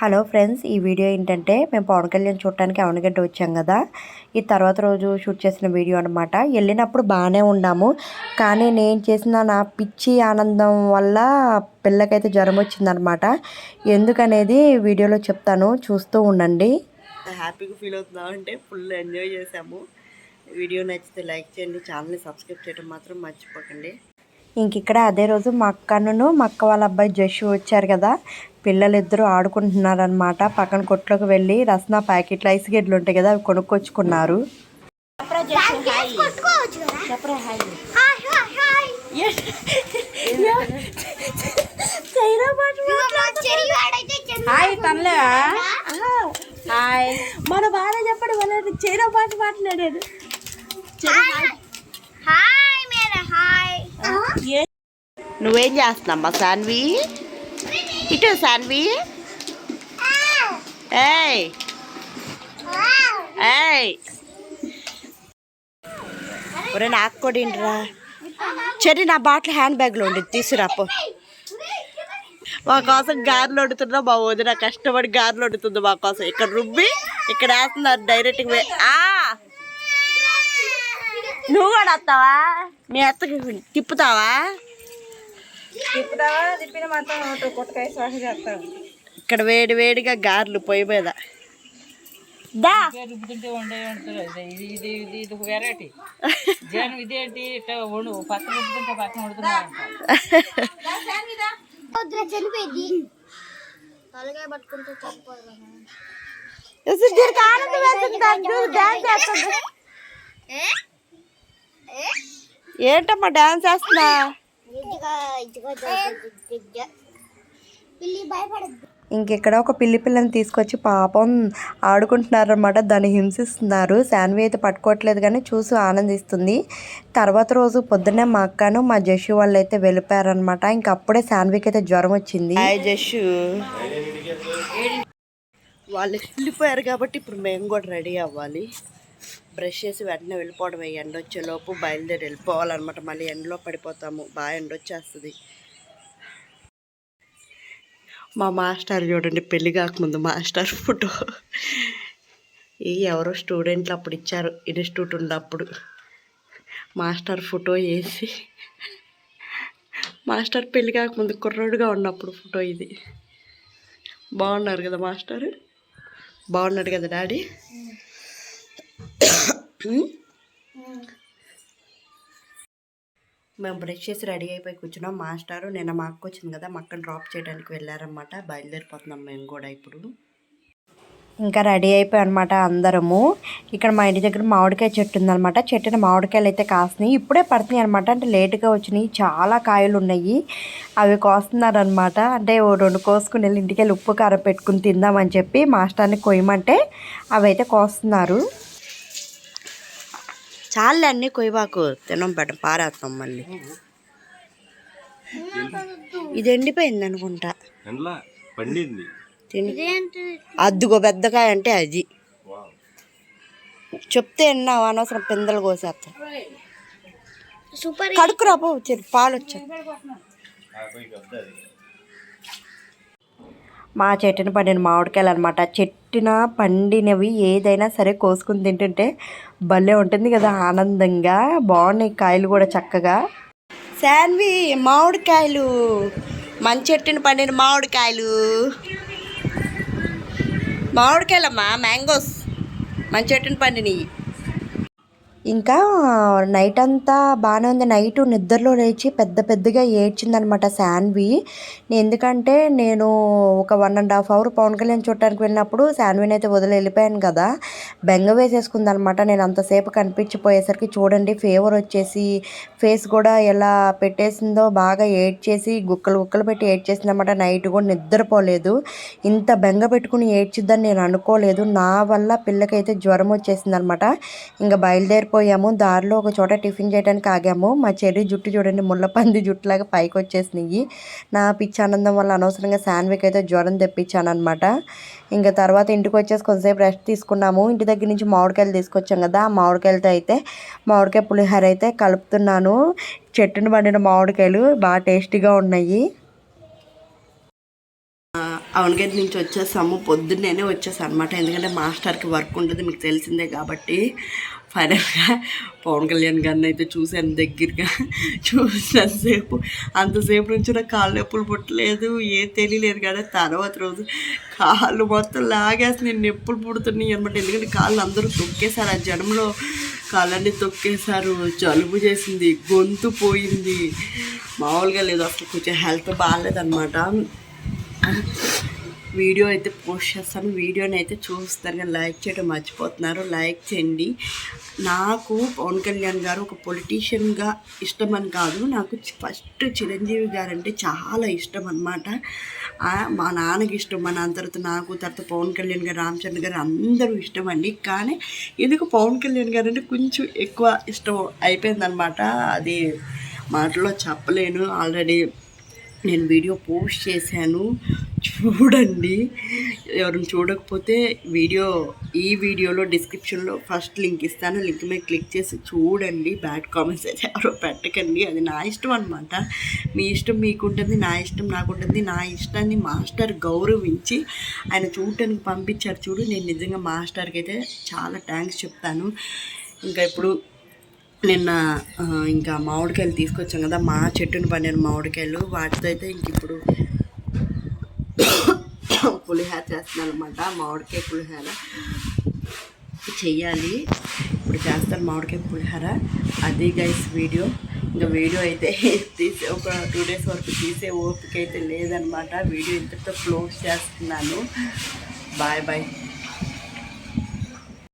Hello friends ఈ video ఏంటంటే మేము పవన్ కళ్యాణ్ చూడటానికి అవనగడ్డ వచ్చాం కదా. ఈ తర్వాత రోజు షూట్ చేసిన వీడియో అనమాట వెళ్ళినప్పుడు బాగానే ఉన్నాము. కానీ నేను చేసిన నా పిచ్చి ఆనందం వల్ల పిల్లకైతే జ్వరం వచ్చిందనమాట ఎందుకనేది వీడియోలో చెప్తాను. చూస్తూ ఉండండి. హ్యాపీగా ఫీల్ అవుతున్నాం అంటే ఫుల్ ఎంజాయ్ చేసాము వీడియో నచ్చితే లైక్ చేయండి. ఛానల్ని సబ్స్క్రైబ్ చేయడం మాత్రం మర్చిపోకండి. ఇంక ఇక్కడ అదే రోజు మా అక్కను మా అక్క వాళ్ళ అబ్బాయి జషు వచ్చారు కదా. పిల్లలిద్దరూ ఆడుకుంటున్నారనమాట పక్కన కొట్లోకి వెళ్ళి రసన ప్యాకెట్లు ఐస్ గడ్డలు ఉంటాయి కదా అవి కొనుక్కొచ్చుకున్నారు. హాయ్ తనలే. హాయ్. మన బాగా చెప్పండి వాళ్ళ చైనా పాట మాట్లాడాడు హాయ్ మేరా హాయ్. నువ్వేం చేస్తున్నామ్మా సాన్వి ఇటు సాన్వి. ఏయ్. ఏయ్. ఒరే నాకు కూడా ఇంట్రా చెరి నా బాటిల్ హ్యాండ్ బ్యాగ్లో ఉండి తీసుకురాపో మా కోసం గారెలు వండుతున్నా మా వదిన కష్టపడి గారెలు వండుతుంది మా కోసం. ఇక్కడ రుబ్బి ఇక్కడ వేస్తున్నారు డైరెక్ట్గా ఆ. నువ్వు కూడా వస్తావా? మీ అత్తకి తిప్పుతావా? తిప్పుతావా తిప్పిన మాత్రం కొట్టకాయ శ్వాస చేస్తాను ఇక్కడ వేడి వేడిగా గారెలు పొయ్యి మీద. దా. రుబ్బుతుంటే వండే వండుతుంది ఇది ఇది ఇది ఇది ఒక వెరైటీ జనం ఇదేంటి ఇట్లా వండు పక్కన రుబ్బుతుంటే పక్కన వండుతున్నా చనిపోయింది. పట్టుకుంటే ఏంటమ్మా డాన్స్ చేస్తున్నా? ఇంకెక్కడ ఒక పిల్లి పిల్లని తీసుకొచ్చి పాపం ఆడుకుంటున్నారనమాట దాన్ని హింసిస్తున్నారు. శాన్వి అయితే పట్టుకోవట్లేదు కానీ చూసి ఆనందిస్తుంది. తర్వాత రోజు పొద్దున్నే మా అక్కను మా జషు వాళ్ళు అయితే వెళ్ళిపోయారనమాట ఇంక అప్పుడే శాన్వికి అయితే జ్వరం వచ్చింది. జషు. వాళ్ళు వెళ్ళిపోయారు కాబట్టి ఇప్పుడు మేము కూడా రెడీ అవ్వాలి. బ్రష్ చేసి వెంటనే వెళ్ళిపోవడం ఎండ వచ్చేలోపు బయలుదేరి వెళ్ళిపోవాలన్నమాట. మళ్ళీ ఎండలో పడిపోతాము. బాగా ఎండ వచ్చేస్తుంది. మా మాస్టర్ చూడండి పెళ్ళి కాకముందు మాస్టర్ ఫోటో. ఈ ఎవరో స్టూడెంట్లు అప్పుడు ఇచ్చారు ఇన్స్టిట్యూట్ ఉన్నప్పుడు. మాస్టర్ ఫోటో వేసి మాస్టర్ పెళ్ళి కాకముందు కుర్రోడుగా ఉన్నప్పుడు ఫోటో ఇది. బాగున్నారు కదా మాస్టర్? బాగున్నాడు కదా డాడీ? మేము. బ్రష్ చేసి రెడీ అయిపోయి కూర్చున్నాం. మాస్టారు నిన్న మా అక్క వచ్చింది కదా మా అక్కని డ్రాప్ చేయడానికి వెళ్ళారనమాట బయలుదేరిపోతున్నాం మేము కూడా ఇప్పుడు. ఇంకా రెడీ అయిపోయి అనమాట అందరము. ఇక్కడ మా ఇంటి దగ్గర మామిడికాయ చెట్టు ఉందనమాట చెట్టున మామిడికాయలు అయితే కాస్తున్నాయి ఇప్పుడే పడుతున్నాయి అనమాట అంటే లేటుగా వచ్చినాయి. చాలా కాయలు ఉన్నాయి. అవి కోస్తున్నారనమాట అంటే ఓ రెండు కోసుకుని వెళ్ళి ఇంటికి వెళ్ళి ఉప్పు కారం పెట్టుకుని తిందామని చెప్పి మాస్టర్ని కొయ్యమంటే అవి అయితే కోస్తున్నారు. చాలే అన్నీ కొయ్యబాకు తినం పెట్ట పారేస్తాం మళ్ళీ. ఇది ఎండిపోయింది అనుకుంటా. ఎండ్లా? పండింది. తిని అద్దుగో పెద్దకాయ అంటే అది. చెప్తే ఎన్నావు అనవసరం పిందలు కోసేస్తా. సూపర్. కడుక్కురా పో చెరు పాలు వచ్చా మా చెట్టున పండిన మామిడికాయలు అనమాట చెట్టున పండినవి ఏదైనా సరే కోసుకుని తింటుంటే భలే ఉంటుంది కదా ఆనందంగా. బాగున్నాయి కాయలు కూడా చక్కగా. శాన్వి మామిడికాయలు. మన చెట్టున పండిన మామిడికాయలు. మామిడికాయలమ్మా మ్యాంగోస్. మన చెట్టున పండినవి. ఇంకా నైట్ అంతా బాగానే ఉంది. నైట్ నిద్రలో లేచి పెద్ద పెద్దగా ఏడ్చిందనమాట శాన్వి. ఎందుకంటే నేను ఒక one and half hour Pawan Kalyan చూడటానికి వెళ్ళినప్పుడు శాన్విని అయితే వదిలి వెళ్ళిపోయాను కదా. బెంగ వేసేసుకుంది అనమాట నేను అంతసేపు కనిపించిపోయేసరికి చూడండి ఫీవర్ వచ్చేసి ఫేస్ కూడా ఎలా పెట్టేసిందో బాగా ఏడ్చేసి గుక్కలు గుక్కలు పెట్టి ఏడ్చేసిందనమాట. నైట్ కూడా నిద్రపోలేదు. ఇంత బెంగ పెట్టుకుని ఏడ్చిద్దని నేను అనుకోలేదు. నా వల్ల పిల్లకైతే జ్వరం వచ్చేసింది అనమాట ఇంకా పోయాము. దారిలో ఒక చోట టిఫిన్ చేయడానికి ఆగాము. మా చెర్రీ జుట్టు చూడండి ముళ్ళపంది జుట్టులాగా పైకి వచ్చేసినాయి నా పిచ్చి ఆనందం వల్ల అనవసరంగా శాన్విక్ అయితే జ్వరం తెప్పించాను అనమాట ఇంకా తర్వాత ఇంటికి వచ్చేసి కొంతసేపు రెస్ట్ తీసుకున్నాము. ఇంటి దగ్గర నుంచి మామిడికాయలు తీసుకొచ్చాం కదా ఆ మామిడికాయలతో అయితే మామిడికాయ పులిహోర అయితే కలుపుతున్నాను. చెట్టును పండిన మామిడికాయలు బాగా టేస్టీగా ఉన్నాయి. అవనగడ్డ నుంచి వచ్చేసాము. పొద్దున్నేనే వచ్చేసాను అనమాట ఎందుకంటే మాస్టర్కి వర్క్ ఉంటుంది మీకు తెలిసిందే కాబట్టి. ఫైనల్గా పవన్ కళ్యాణ్ గారిని అయితే చూశాను దగ్గరగా చూసినంతసేపు అంతసేపు నుంచి నాకు కాళ్ళు నొప్పులు పుట్టలేదు ఏ తెలియలేదు కానీ తర్వాత రోజు కాళ్ళు మొత్తం లాగేసి నేను నొప్పులు పుడుతున్నాయి అనమాట ఎందుకంటే కాళ్ళు అందరూ తొక్కేశారు. ఆ జనంలో కాళ్ళన్నీ తొక్కేశారు. జలుబు చేసింది గొంతు పోయింది. మామూలుగా లేదు అసలు కొంచెం హెల్త్ బాగాలేదన్నమాట. వీడియో అయితే పోస్ట్ చేస్తాను. వీడియోని అయితే చూస్తారు కానీ లైక్ చేయడం మర్చిపోతున్నారు. లైక్ చేయండి. నాకు పవన్ కళ్యాణ్ గారు ఒక పొలిటీషియన్గా ఇష్టం అని కాదు. నాకు ఫస్ట్ చిరంజీవి గారు అంటే చాలా ఇష్టం అనమాట మా నాన్నకి ఇష్టం మా నాన్న తర్వాత నాకు తర్వాత పవన్ కళ్యాణ్ గారు రామచంద్ర గారు అందరూ ఇష్టం అండి. కానీ ఎందుకు పవన్ కళ్యాణ్ గారు అంటే కొంచెం ఎక్కువ ఇష్టం అయిపోయిందనమాట అది మాటలో చెప్పలేను. ఆల్రెడీ నేను వీడియో పోస్ట్ చేశాను. చూడండి. ఎవరు చూడకపోతే వీడియో ఈ వీడియోలో డిస్క్రిప్షన్లో ఫస్ట్ లింక్ ఇస్తాను. లింక్ మీద క్లిక్ చేసి చూడండి. బ్యాడ్ కామెంట్స్ అయితే ఎవరో పెట్టకండి. అది నా ఇష్టం అనమాట మీ ఇష్టం మీకు ఉంటుంది నా ఇష్టం నాకు ఉంటుంది నా ఇష్టాన్ని మాస్టర్ గౌరవించి ఆయన చూడటానికి పంపించారు చూడు. నేను నిజంగా మాస్టర్కి అయితే చాలా థ్యాంక్స్ చెప్తాను. ఇంకా ఇప్పుడు నిన్న ఇంకా మామిడికాయలు తీసుకొచ్చాం కదా. మా చెట్టుని పండిన మామిడికాయలు. వాటితో అయితే ఇంక ఇప్పుడు పులిహోర చేస్తున్నాను అనమాట మామిడికాయ పులిహోర. చెయ్యాలి. ఇప్పుడు చేస్తాను మామిడికాయ పులిహోర. అది గైస్ వీడియో. ఇంకా వీడియో అయితే తీసే ఒక టూ డేస్ వరకు తీసే ఓపిక అయితే లేదనమాట వీడియో ఇంతటితో క్లోజ్ చేస్తున్నాను. Bye bye